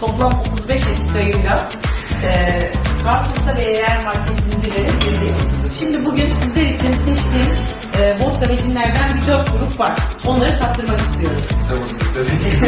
Toplam 35 eskayıyla e, Carrefour'sa ve Eğer Market zincirleri girdik. Şimdi bugün sizler için seçtiğim e, vodka ve cinlerden bir dört grup var. Onları tattırmak istiyorum. Sabırsızlıkla bekliyorum.